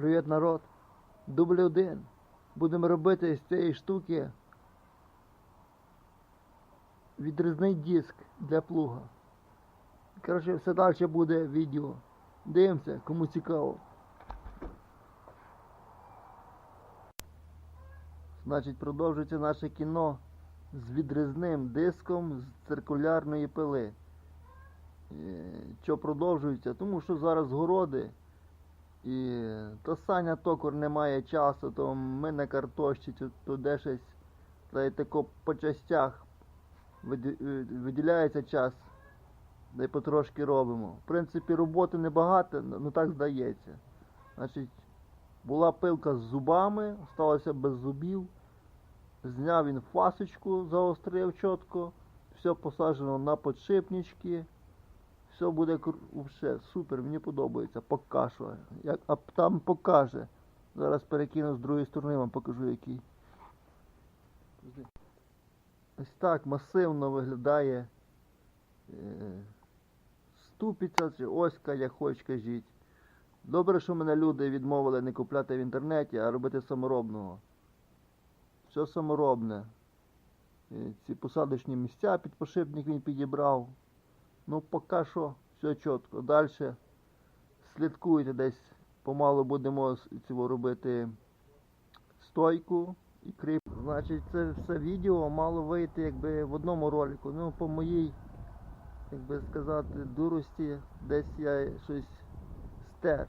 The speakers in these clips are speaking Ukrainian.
Привіт, народ! Дубль один. Будемо робити з цієї штуки відрізний диск для плуга. Коротше, все далі буде відео. Дивимося, кому цікаво. Значить, продовжується наше кіно з відрізним диском з циркулярної пили. Е, Що продовжується? Тому що зараз городи. І то Саня токар не має часу, то ми на картошці, то, де щось та й тако по частях виділяється час, де потрошки робимо. В принципі, роботи небагато, ну так здається. Значить, була пилка з зубами, сталося без зубів. Зняв він фасочку, заострив чітко, все посаджено на подшипнички. Все буде вообще супер, мені подобається. Пока що. Як, а там покаже. Зараз перекину з другої сторони, вам покажу який. Ось так масивно виглядає е, ступиця чи оська, як хоч кажіть. Добре, що мене люди відмовили не купляти в інтернеті, а робити саморобного. Все саморобне. Е, Ці посадочні місця під пошипник він підібрав. Ну, поки що все чітко. Далі слідкуйте десь. Помалу будемо цього робити стойку і кріп. Значить, це все відео мало вийти якби в одному ролику. Ну, по моїй, як би сказати, дурості, десь я щось стер.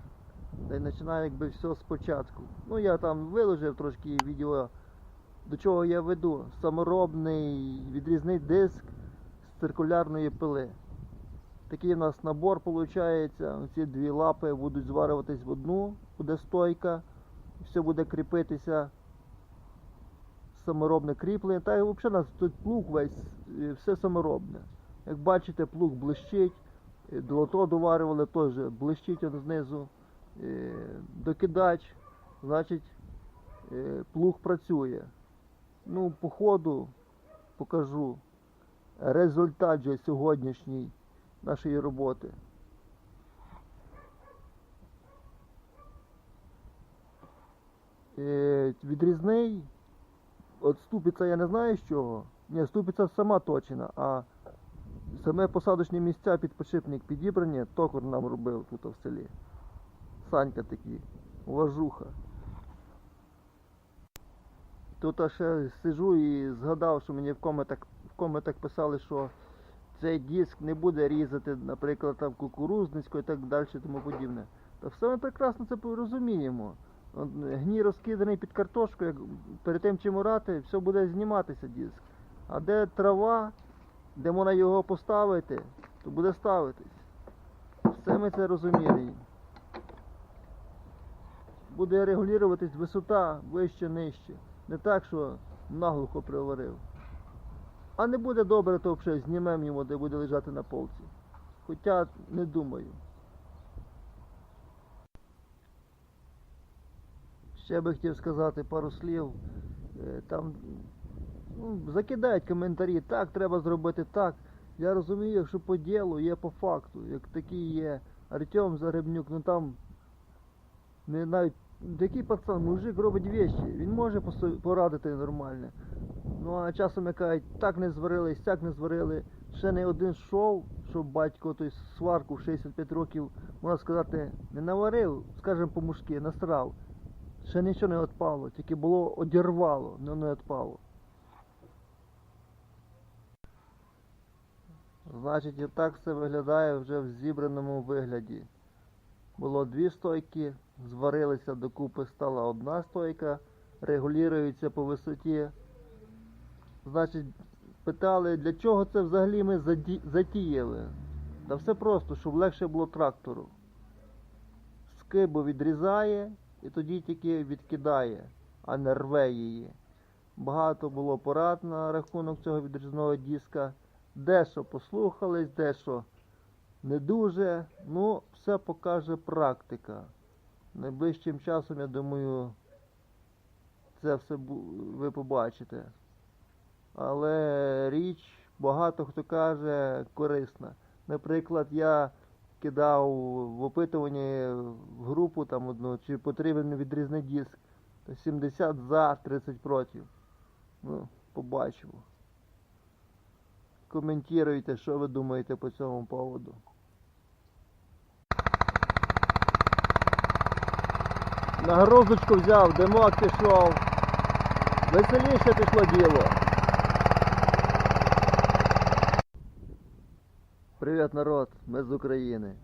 Та й починаю якби все спочатку. Ну, я там виложив трошки відео, до чого я веду. Саморобний відрізний диск з циркулярної пили. Такий у нас набор виходить. Ці дві лапи будуть зварюватись в одну, буде стойка, все буде кріпитися. Саморобне кріплення. Та й взагалі у нас тут плуг весь, все саморобне. Як бачите, плуг блищить, долото доварювали теж блищить он знизу. Докидач, значить, плуг працює. Ну, по ходу покажу результат же сьогоднішній нашої роботи. Е, відрізний, от ступиця я не знаю з чого. Ні, ступиця сама точена, а саме посадочні місця під подшипник підібрані, токар нам робив тут в селі. Санька такий, уважуха. Тут ще сижу і згадав, що мені в коментах, в коментах писали, що цей диск не буде різати, наприклад, там кукурузницьку і так далі тому подібне. Та все ми прекрасно це розуміємо. Гній розкиданий під картошку, як перед тим чим орати, все буде зніматися диск. А де трава, де можна його поставити, то буде ставитись. Все ми це розуміємо. Буде регулюватись висота вище нижче. Не так, що наглухо приварив. А не буде добре, то взагалі знімемо його, де буде лежати на полці. Хоча не думаю. Ще би хотів сказати пару слів. Е, Там ну, закидають коментарі, так треба зробити так. Я розумію, якщо по ділу є по факту. Як такий є Артем Загребнюк, ну там не навіть такий пацан, мужик робить вещі, він може порадити нормально. Ну а часом як кажуть, так не зварили, сяк не зварили. Ще не один шов, щоб батько той сварку в 65 років, можна сказати, не наварив, скажімо по-мужськи, насрав. Ще нічого не відпало, тільки було одірвало, але не відпало. Значить, і так все виглядає вже в зібраному вигляді. Було дві стойки, зварилися докупи, стала одна стойка, регулюється по висоті. Значить, питали, для чого це взагалі ми затіяли. Та все просто, щоб легше було трактору. Скибу відрізає і тоді тільки відкидає, а не рве її. Багато було порад на рахунок цього відрізного диска. Дещо послухались, дещо не дуже. Ну, все покаже практика. Найближчим часом, я думаю, це все ви побачите. Але річ, багато хто каже, корисна. Наприклад, я кидав в опитуванні в групу там одну, чи потрібен відрізний диск. 70 за, 30 проти. Ну, побачимо. Коментуйте, що ви думаєте по цьому поводу. Нагрузочку взяв, димок пішов. Веселіше пішло діло. Привіт, народ! Ми з України.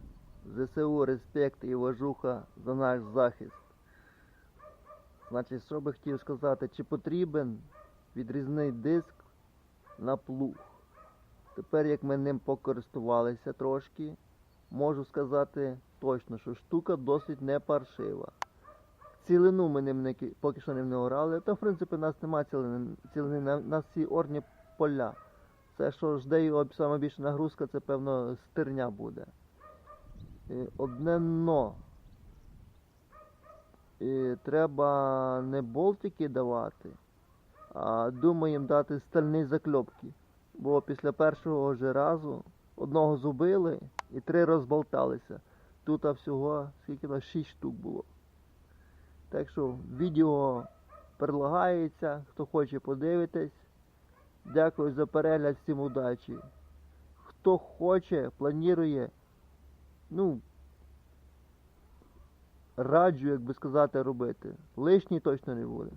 ЗСУ, респект і уважуха за наш захист. Значить, що би хотів сказати, чи потрібен відрізний диск на плуг? Тепер, як ми ним покористувалися трошки, можу сказати точно, що штука досить не паршива. Цілину ми ним не, поки що ним не орали, та в принципі у нас немає цілини, цілини на, на всі орні поля. Це, що жде його саме більша нагрузка, це певно стерня буде. І одне но. І треба не болтики давати, а думаємо дати стальні закльопки. Бо після першого ж разу одного зубили і три розболталися. Тут всього скільки на 6 штук було. Так що відео прилагається, хто хоче подивитись. Дякую за перегляд, всім удачі. Хто хоче, планує, ну, раджу, як би сказати, робити. Лишній точно не буде.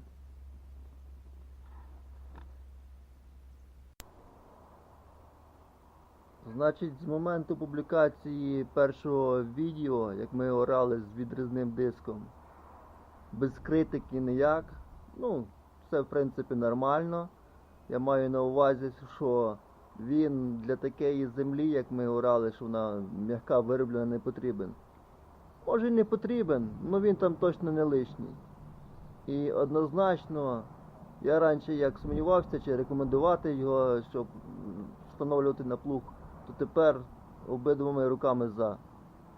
Значить, з моменту публікації першого відео, як ми орали з відрізним диском, без критики ніяк, ну, все в принципі нормально. Я маю на увазі, що він для такої землі, як ми орали, що вона м'яка вироблена, не потрібен. Може не потрібен, але він там точно не лишній. І однозначно, я раніше як сумнівався, чи рекомендувати його, щоб встановлювати на плуг, то тепер обидвома руками за.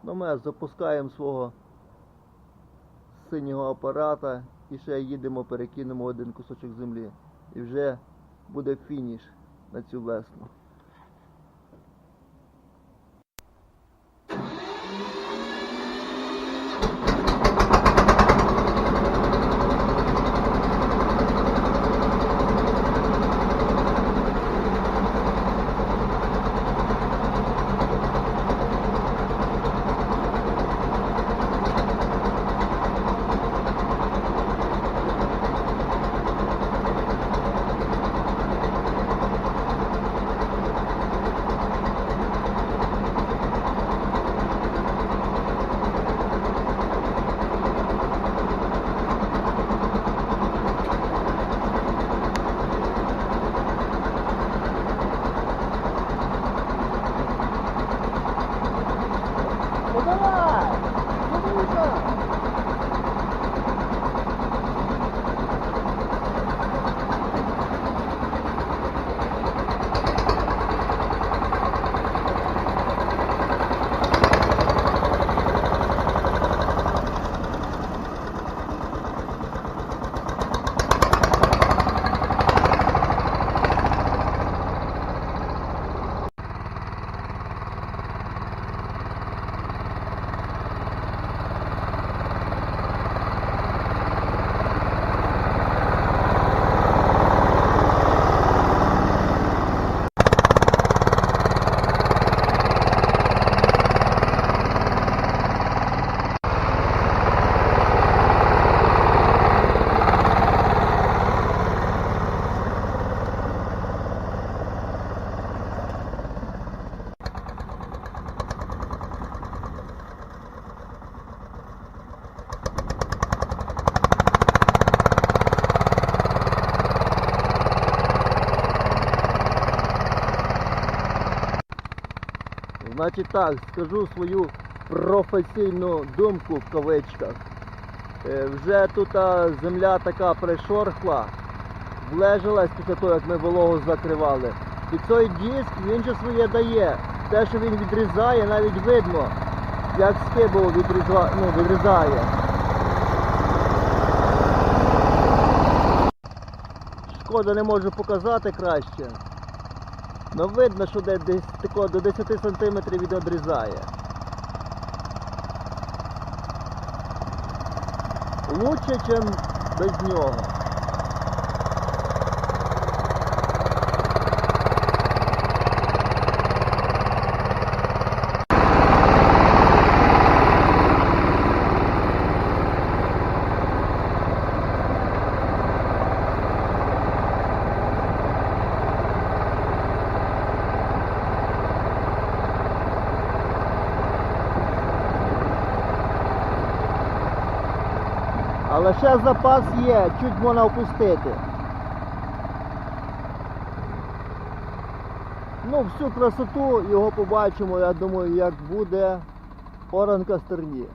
Ну ми запускаємо свого синього апарата і ще їдемо, перекинемо один кусочок землі. І вже буде фініш на цю весну. Значить так, скажу свою професійну думку в кавичках. Е, Вже тут земля така пришорхла, влежилась після того, як ми вологу закривали. І цей диск він же своє дає. Те, що він відрізає, навіть видно, як скибу відріза... ну, відрізає. Шкода не можу показати краще. Ну видно, що десь тако до 10 сантиметрів відрізає. Лучше, ніж без нього. Але ще запас є, чуть можна опустити. Ну, всю красоту його побачимо, я думаю, як буде оранка стерні.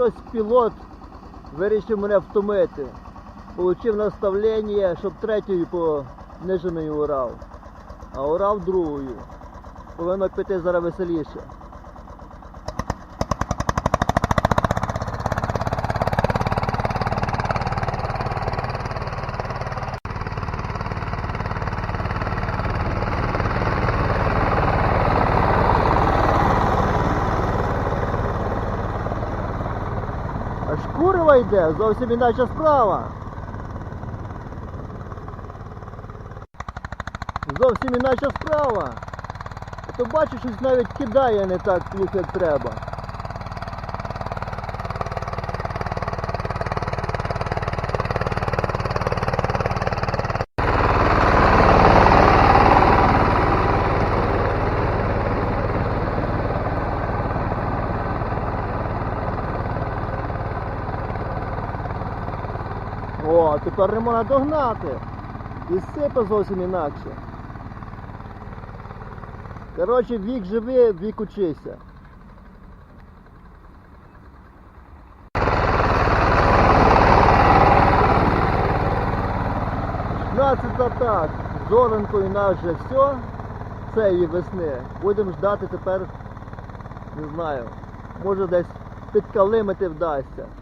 Щось пілот вирішив мене втомити. Получив наставлення, щоб третьою пониженою урав. А урав другою. Повинно піти зараз веселіше. Аж курива йде, зовсім інакша справа. Зовсім інакша справа. То бачу, щось навіть кидає не так плуг, як треба. О, тепер не. І сипе зовсім інакше. Коротше, вік живи, вік учися. Шістнадцята так, з Оленкою нас вже все цієї весни. Будемо ждати тепер, не знаю, може десь підкалимити вдасться.